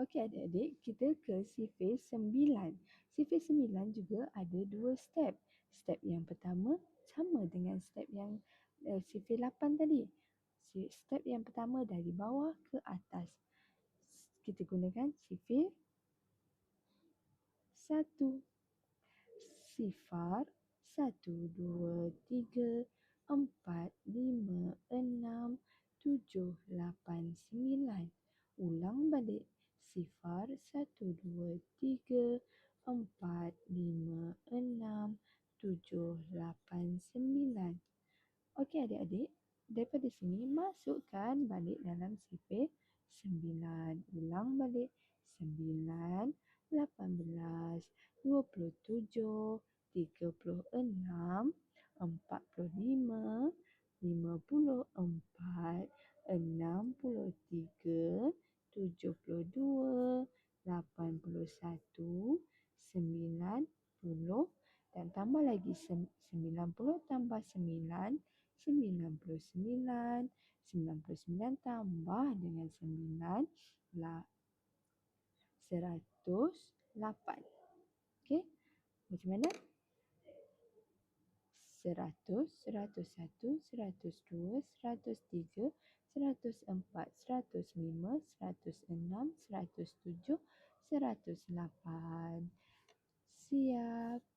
Okey adik-adik, kita ke sifir sembilan. Sifir sembilan juga ada dua step. Step yang pertama sama dengan step yang uh, sifir lapan tadi. Step yang pertama dari bawah ke atas. Kita gunakan sifir satu. Sifar satu, dua, tiga, empat, lima, enam, tujuh, lapan, sembilan. Ulang balik. Sifar satu, dua, tiga, empat, lima, enam, tujuh, lapan, sembilan. Okey adik-adik, daripada sini masukkan balik dalam sifir sembilan. Ulang balik. Sembilan, lapan belas, dua puluh tujuh, tiga puluh enam, empat puluh lima, lima puluh empat, enam puluh tiga, tujuh puluh dua, lapan puluh satu, sembilan puluh dan tambah lagi sembilan puluh tambah sembilan, sembilan puluh sembilan, sembilan puluh sembilan tambah dengan sembilan, seratus lapan. Okey, macam mana? Seratus, seratus satu, seratus dua, seratus tiga, seratus empat, seratus lima, seratus enam, seratus tujuh, seratus lapan. Siap.